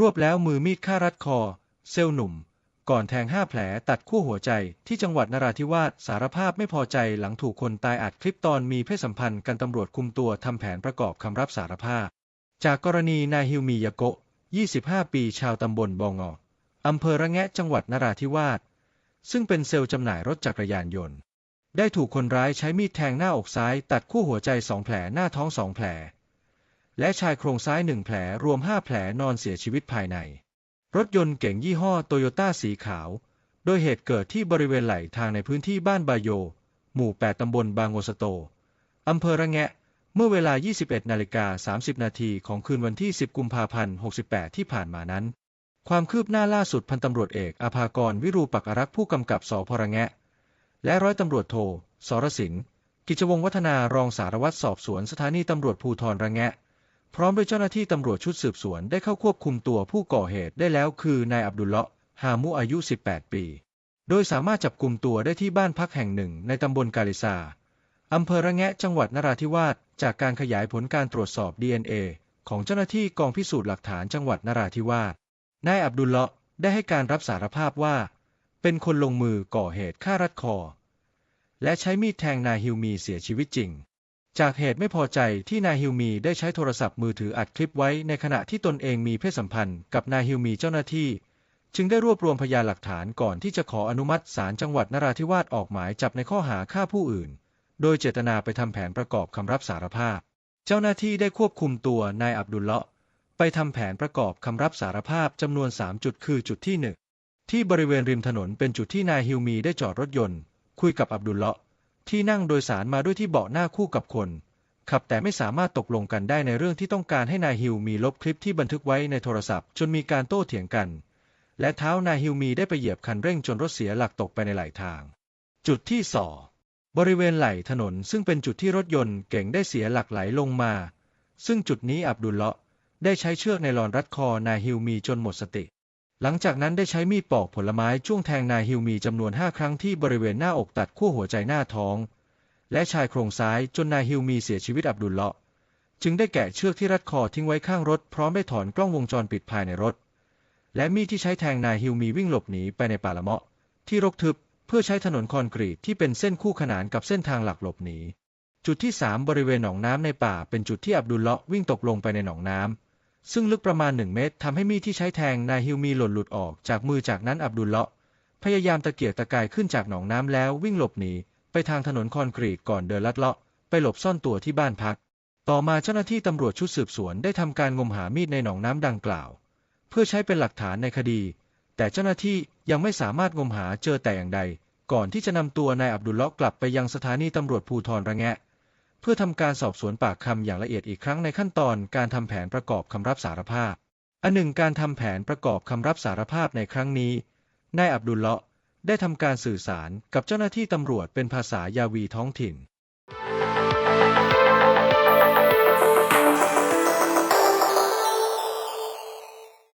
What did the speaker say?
รวบแล้วมือมีดฆ่ารัดคอ เซลล์หนุ่ม ก่อนแทงห้าแผลตัดขั้วหัวใจที่จังหวัดนราธิวาสสารภาพไม่พอใจหลังถูกคนตายอัดคลิปตอนมีเพศสัมพันธ์กันตำรวจคุมตัวทำแผนประกอบคำรับสารภาพ จากกรณีนายฮิวมียโกะ 25 ปีชาวตำบลบองออำเภอระแงะจังหวัดนราธิวาสซึ่งเป็นเซลล์จำหน่ายรถจักรยานยนต์ ได้ถูกคนร้ายใช้มีดแทงหน้าอกซ้าย ตัดคู่หัวใจสองแผลหน้าท้องสองแผล และชายโครงซ้ายหนึ่งแผลรวมห้าแผลนอนเสียชีวิตภายใน รถยนต์เก๋งยี่ห้อโตโยต้าสีขาว โดยเหตุเกิดที่บริเวณไหลทางในพื้นที่บ้านบาโย หมู่ 8 ตำบลบางโงสโต อำเภอระแงะ เมื่อเวลา 21 นาฬิกา 30 นาทีของคืนวันที่ 10 กุมภาพันธ์ 68 ที่ผ่านมานั้น ความคืบหน้าล่าสุดพันตำรวจเอกอภากรวิรูปักอรักษ์ผู้กำกับสพระแงะ และร้อยตำรวจโทสรสินกิจวงวัฒนารองสารวัตรสอบสวนสถานีตำรวจภูธรระแงะ พร้อมด้วยเจ้าหน้าที่ตำรวจชุดสืบสวนได้เข้าควบคุมตัวผู้ก่อเหตุได้แล้วคือนายอับดุลเลาะห์ฮามุอายุ 18 ปี โดยสามารถจับกลุ่มตัวได้ที่บ้านพักแห่งหนึ่งในตำบลกาลิซาอำเภอระแงะจังหวัดนราธิวาสจากการขยายผลการตรวจสอบ DNA ของเจ้าหน้าที่กองพิสูจน์หลักฐานจังหวัดนราธิวาสนายอับดุลเลาะได้ให้การรับสารภาพว่า เป็นคนลงมือก่อเหตุฆ่ารัดคอ และใช้มีดแทงนายฮิวมีเสียชีวิตจริง จากเหตุไม่พอใจที่นายฮิวมีได้ใช้โทรศัพท์มือถืออัดคลิปไว้ในขณะที่ตนเองมีเพศสัมพันธ์กับนายฮิวมีเจ้าหน้าที่ จึงได้รวบรวมพยานหลักฐานก่อนที่จะขออนุมัติศาลจังหวัดนราธิวาสออกหมายจับในข้อหาฆ่าผู้อื่น โดยเจตนาไปทำแผนประกอบคำรับสารภาพ เจ้าหน้าที่ได้ควบคุมตัวนายอับดุลเลาะห์ไปทำแผนประกอบคำรับสารภาพจำนวน 3 จุดคือจุดที่ 1 ที่บริเวณริมถนนเป็นจุดที่นายฮิวมีได้จอดรถยนต์ คุยกับอับดุลเลาะห์ ที่นั่งโดยสารมาด้วยที่เบาะหน้าคู่กับคนขับแต่ไม่สามารถตกลงกันได้ในเรื่องที่ต้องการให้นายฮิวมีลบคลิปที่บันทึกไว้ในโทรศัพท์ จนมีการโต้เถียงกัน และเท้านายฮิวมีได้ไปเหยียบคันเร่งจนรถเสียหลักตกไปในไหลทาง จุดที่สองบริเวณไหลถนนซึ่งเป็นจุดที่รถยนต์เก่งได้เสียหลักไหลลงมา ซึ่งจุดนี้อับดุลเลาะได้ใช้เชือกไนลอนรัดคอนายฮิวมีจนหมดสติ หลังจากนั้นได้ใช้มีดปอกผลไม้จ้วงแทงนายฮิวมีจำนวนห้าครั้งที่บริเวณหน้าอกตัดขั้วหัวใจหน้าท้อง และชายโครงซ้ายจนนายฮิวมีเสียชีวิตอับดุลเลาะจึงได้แกะเชือกที่รัดคอทิ้งไว้ข้างรถพร้อมได้ถอนกล้องวงจรปิดภายในรถ และมีดที่ใช้แทงนายฮิวมีวิ่งหลบหนีไปในป่าละเมาะ ที่รกทึบเพื่อใช้ถนนคอนกรีตที่เป็นเส้นคู่ขนานกับเส้นทางหลักหลบหนีจุดที่ 3 บริเวณหนองน้ำในป่าเป็นจุดที่อับดุลเลาะวิ่งตกลงไปในหนองน้ำ ซึ่งลึกประมาณ1เมตรทำให้มีดที่ใช้แทงนายฮิวมีหล่นหลุดออกจากมือจากนั้นอับดุลเลาะพยายามตะเกียกตะกายขึ้นจากหนองน้ำแล้ววิ่งหลบหนีไปทางถนนคอนกรีตก่อนเดินลัดเลาะ ไปหลบซ่อนตัวที่บ้านพัก ต่อมาเจ้าหน้าที่ตำรวจชุดสืบสวนได้ทำการงมหามีดในหนองน้ำดังกล่าว เพื่อใช้เป็นหลักฐานในคดี แต่เจ้าหน้าที่ยังไม่สามารถงมหาเจอแต่อย่างใด ก่อนที่จะนำตัวนายอับดุลเลาะกลับไปยังสถานีตำรวจภูธรระแงะ เพื่อทำการสอบสวนปากคำอย่างละเอียดอีกครั้งในขั้นตอนการทำแผนประกอบคำรับสารภาพ อันหนึ่งการทำแผนประกอบคำรับสารภาพในครั้งนี้ นายอับดุลเลาะห์ได้ทำการสื่อสารกับเจ้าหน้าที่ตำรวจเป็นภาษายาวีท้องถิ่น